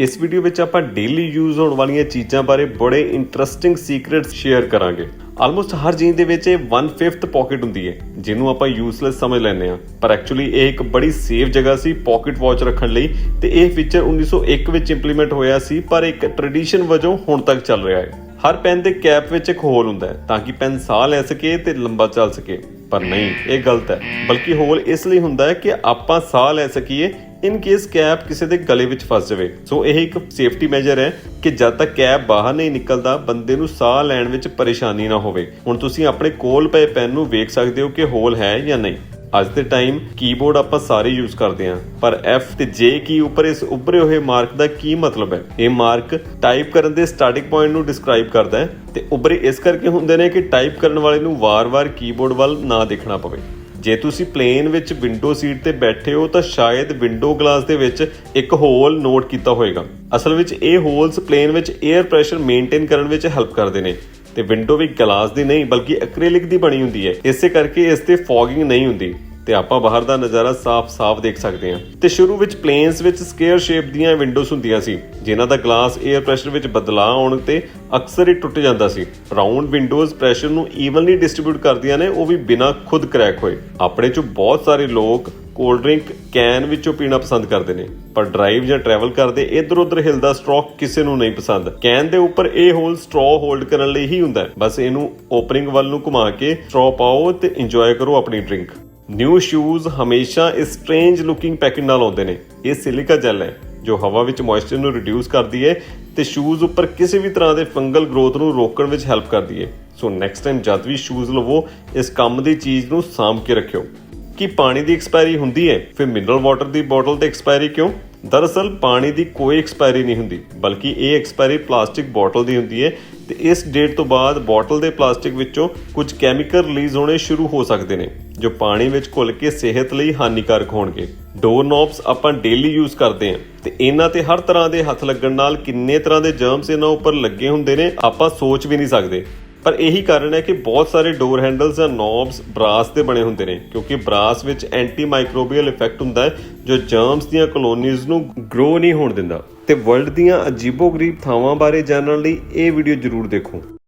ਇਸ ਵੀਡੀਓ ਵਿੱਚ ਆਪਾਂ ਡੇਲੀ ਯੂਜ਼ ਹੋਣ ਵਾਲੀਆਂ ਚੀਜ਼ਾਂ ਬਾਰੇ ਬੜੇ ਇੰਟਰਸਟਿੰਗ ਸੀਕ੍ਰੇਟਸ ਸ਼ੇਅਰ ਕਰਾਂਗੇ। ਆਲਮੋਸਟ ਹਰ ਜੀਨ ਦੇ ਵਿੱਚ ਇਹ 1/5 ਪਾਕਟ ਹੁੰਦੀ ਹੈ, ਜਿਹਨੂੰ ਆਪਾਂ ਯੂਸਲੈਸ ਸਮਝ ਲੈਂਦੇ ਆ ਪਰ ਐਕਚੁਅਲੀ ਇਹ ਇੱਕ ਬੜੀ ਸੇਫ ਜਗ੍ਹਾ ਸੀ ਪਾਕਟ ਵਾਚ ਰੱਖਣ ਲਈ ਤੇ ਇਹ ਫੀਚਰ 1901 ਵਿੱਚ ਇੰਪਲੀਮੈਂਟ ਹੋਇਆ ਸੀ, ਪਰ ਇੱਕ ਟ੍ਰੈਡੀਸ਼ਨ ਵਜੋਂ ਹੁਣ ਤੱਕ ਚੱਲ ਰਿਹਾ ਹੈ। ਹਰ ਪੈਨ ਦੇ ਕੈਪ ਵਿੱਚ ਇੱਕ ਹੋਲ ਹੁੰਦਾ ਹੈ, ਤਾਂ ਕਿ ਪੈਨ ਸਾਹ ਲੈ ਸਕੇ ਤੇ ਲੰਬਾ ਚੱਲ ਸਕੇ। ਪਰ ਨਹੀਂ, ਇਹ ਗਲਤ ਹੈ, ਬਲਕਿ ਹੋਲ ਇਸ ਲਈ ਹੁੰਦਾ ਹੈ ਕਿ ਆਪਾਂ ਸਾਹ ਲੈ ਸਕੀਏ ਇਨ ਕੇਸ ਕੈਪ ਕਿਸੇ ਦੇ ਗਲੇ ਵਿੱਚ ਫਸ ਜਾਵੇ। ਸੋ ਇਹ ਇੱਕ ਸੇਫਟੀ ਮੈਜਰ ਹੈ ਕਿ ਜਦ ਤੱਕ ਕੈਪ ਬਾਹਰ ਨਹੀਂ ਨਿਕਲਦਾ, ਬੰਦੇ ਨੂੰ ਸਾਹ ਲੈਣ ਵਿੱਚ ਪਰੇਸ਼ਾਨੀ ਨਾ ਹੋਵੇ। ਹੁਣ ਤੁਸੀਂ ਆਪਣੇ ਕੋਲ ਪਏ ਪੈਨ ਨੂੰ ਵੇਖ ਸਕਦੇ ਹੋ ਕਿ ਹੋਲ ਹੈ ਜਾਂ ਨਹੀਂ। ਅੱਜ ਦੇ ਟਾਈਮ ਕੀਬੋਰਡ ਆਪਾਂ ਸਾਰੇ ਯੂਜ਼ ਕਰਦੇ ਹਾਂ। ਪਰ F ਤੇ J ਕੀ ਉੱਪਰ ਇਸ ਉੱਭਰੇ ਹੋਏ ਮਾਰਕ ਦਾ ਕੀ ਮਤਲਬ ਹੈ? ਇਹ ਮਾਰਕ ਟਾਈਪ ਕਰਨ ਦੇ ਸਟਾਰਟਿੰਗ ਪੁਆਇੰਟ ਨੂੰ ਡਿਸਕ੍ਰਾਈਬ ਕਰਦਾ ਹੈ ਤੇ ਉੱਭਰੇ ਇਸ ਕਰਕੇ ਹੁੰਦੇ ਨੇ ਕਿ ਟਾਈਪ ਕਰਨ ਵਾਲੇ ਨੂੰ ਵਾਰ-ਵਾਰ ਕੀਬੋਰਡ ਵੱਲ ਨਾ ਦੇਖਣਾ ਪਵੇ। ਜੇ ਤੁਸੀਂ ਪਲੇਨ ਵਿੱਚ ਵਿੰਡੋ ਸੀਟ ਤੇ ਬੈਠੇ ਹੋ, ਤਾਂ ਸ਼ਾਇਦ ਵਿੰਡੋ ਗਲਾਸ ਦੇ ਵਿੱਚ ਇੱਕ ਹੋਲ ਨੋਟ ਕੀਤਾ ਹੋਵੇਗਾ ਅਸਲ ਵਿੱਚ ਇਹ ਹੋਲਸ ਪਲੇਨ ਵਿੱਚ 에ਅਰ ਪ੍ਰੈਸ਼ਰ ਮੇਨਟੇਨ ਕਰਨ ਵਿੱਚ ਹੈਲਪ ਕਰਦੇ ਨੇ। ਤੇ ਵਿੰਡੋ ਵੀ ਗਲਾਸ ਦੀ ਨਹੀਂ, ਬਲਕਿ ਐਕ੍ਰੀਲਿਕ ਦੀ ਬਣੀ ਹੁੰਦੀ ਹੈ। ਇਸੇ ਕਰਕੇ ਇਸ ਤੇ ਫੌਗਿੰਗ ਨਹੀਂ ਹੁੰਦੀ। ਤੇ ਆਪਾਂ ਬਾਹਰ ਦਾ ਨਜ਼ਾਰਾ ਸਾਫ਼-ਸਾਫ਼ ਦੇਖ ਸਕਦੇ ਹਾਂ। ਤੇ ਸ਼ੁਰੂ ਵਿੱਚ ਪਲੇਨਸ ਵਿੱਚ ਸਕੁਅਰ ਸ਼ੇਪ ਦੀਆਂ ਵਿੰਡੋਜ਼ ਹੁੰਦੀਆਂ ਸੀ, ਜਿਨ੍ਹਾਂ ਦਾ ਗਲਾਸ 에ਅਰ ਪ੍ਰੈਸ਼ਰ ਵਿੱਚ ਬਦਲਾਅ ਆਉਣ ਤੇ ਅਕਸਰ ਹੀ ਟੁੱਟ ਜਾਂਦਾ ਸੀ। ਰਾਉਂਡ ਵਿੰਡੋਜ਼ ਪ੍ਰੈਸ਼ਰ ਨੂੰ ਈਵਨਲੀ ਡਿਸਟ੍ਰੀਬਿਊਟ ਕਰਦੀਆਂ ਨੇ, ਉਹ ਵੀ ਬਿਨਾਂ ਖੁਦ ਕ੍ਰੈਕ ਹੋਏ। ਆਪਣੇ ਚੋਂ ਬਹੁਤ ਸਾਰੇ ਲੋਕ ਕੋਲਡ ਡਰਿੰਕ ਕੈਨ ਵਿੱਚੋਂ ਪੀਣਾ ਪਸੰਦ ਕਰਦੇ ਨੇ, ਪਰ ਡਰਾਈਵ ਜਾਂ ਟਰੈਵਲ ਕਰਦੇ ਇੱਧਰ ਉਧਰ ਹਿਲਦਾ ਸਟ੍ਰੋਕ ਕਿਸੇ ਨੂੰ ਨਹੀਂ ਪਸੰਦ। ਕੈਨ ਦੇ ਉੱਪਰ ਇਹ ਹੋਲ ਸਟ੍ਰੋ ਹੋਲਡ ਕਰਨ ਲਈ ਹੀ ਹੁੰਦਾ ਬਸ ਇਹਨੂੰ ਓਪਨਿੰਗ ਵੱਲ ਨੂੰ ਘੁਮਾ ਕੇ ਸਟ੍ਰੋ ਪਾਓ ਤੇ ਇੰਜੋਏ ਕਰੋ ਆਪਣੀ ਡਰਿੰਕ ਨਿਊ ਸ਼ੂਜ਼ ਹਮੇਸ਼ਾ ਇਸ ਸਟ੍ਰੇਂਜ ਲੁਕਿੰਗ ਪੈਕੇਟ ਨਾਲ ਆਉਂਦੇ ਨੇ। ਇਹ ਸਿਲਿਕਾ ਜੈਲ ਹੈ, ਜੋ ਹਵਾ ਵਿੱਚ ਮੋਇਸਚਰ ਨੂੰ ਰਿਡਿਊਸ ਕਰਦੀ ਹੈ ਤੇ ਸ਼ੂਜ਼ ਉੱਪਰ ਕਿਸੇ ਵੀ ਤਰ੍ਹਾਂ ਦੇ ਫੰਗਲ ਗਰੋਥ ਨੂੰ ਰੋਕਣ ਵਿੱਚ ਹੈਲਪ ਕਰਦੀ ਹੈ। ਸੋ ਨੈਕਸਟ ਟਾਈਮ ਜਦ ਵੀ ਸ਼ੂਜ਼ ਲਵੋ, ਇਸ ਕੰਮ ਦੀ ਚੀਜ਼ ਨੂੰ ਸਾਂਭ ਕੇ ਰੱਖਿਓ। ਕਿ ਪਾਣੀ ਦੀ ਐਕਸਪਾਇਰੀ ਹੁੰਦੀ ਹੈ? ਫਿਰ ਮਿਨਰਲ ਵਾਟਰ ਦੀ ਬੋਟਲ ਤੇ ਐਕਸਪਾਇਰੀ ਕਿਉਂ? ਦਰਅਸਲ ਪਾਣੀ ਦੀ ਕੋਈ ਐਕਸਪਾਇਰੀ ਨਹੀਂ ਹੁੰਦੀ, ਬਲਕਿ ਇਹ ਐਕਸਪਾਇਰੀ ਪਲਾਸਟਿਕ ਬੋਟਲ ਦੀ ਹੁੰਦੀ ਹੈ ਤੇ ਇਸ ਡੇਟ ਤੋਂ ਬਾਅਦ ਬੋਟਲ ਦੇ ਪਲਾਸਟਿਕ ਵਿੱਚੋਂ ਕੁਝ ਕੈਮੀਕਲ ਰਿਲੀਜ਼ ਹੋਣੇ ਸ਼ੁਰੂ ਹੋ ਸਕਦੇ ਨੇ, ਜੋ ਪਾਣੀ ਵਿੱਚ ਘੁਲ ਕੇ ਸਿਹਤ ਲਈ ਹਾਨੀਕਾਰਕ ਹੋਣਗੇ। ਡੋਰ ਨੌਬਸ ਆਪਾਂ ਡੇਲੀ ਯੂਜ਼ ਕਰਦੇ ਹਾਂ ਤੇ ਇਹਨਾਂ ਤੇ ਹਰ ਤਰ੍ਹਾਂ ਦੇ ਹੱਥ ਲੱਗਣ ਨਾਲ ਕਿੰਨੇ ਤਰ੍ਹਾਂ ਦੇ ਜਰਮਸ ਇਹਨਾਂ ਉੱਪਰ ਲੱਗੇ ਹੁੰਦੇ ਨੇ, ਆਪਾਂ ਸੋਚ ਵੀ ਨਹੀਂ ਸਕਦੇ। ਪਰ ਇਹੀ ਕਾਰਨ ਹੈ ਕਿ ਬਹੁਤ ਸਾਰੇ ਡੋਰ ਹੈਂਡਲਸ ਜਾਂ ਨੌਬਸ ਬਰਾਸ ਦੇ ਬਣੇ ਹੁੰਦੇ ਨੇ, ਕਿਉਂਕਿ ਬਰਾਸ ਵਿੱਚ ਐਂਟੀ ਮਾਈਕਰੋਬੀਅਲ ਇਫੈਕਟ ਹੁੰਦਾ ਹੈ, ਜੋ ਜਰਮਸ ਦੀਆਂ ਕਲੋਨੀਜ਼ ਨੂੰ ਗਰੋ ਨਹੀਂ ਹੋਣ ਦਿੰਦਾ। ਤੇ ਵਰਲਡ ਦੀਆਂ ਅਜੀਬੋ-ਗਰੀਬ ਥਾਵਾਂ ਬਾਰੇ ਜਾਣਨ ਲਈ ਇਹ ਵੀਡੀਓ ਜ਼ਰੂਰ ਦੇਖੋ।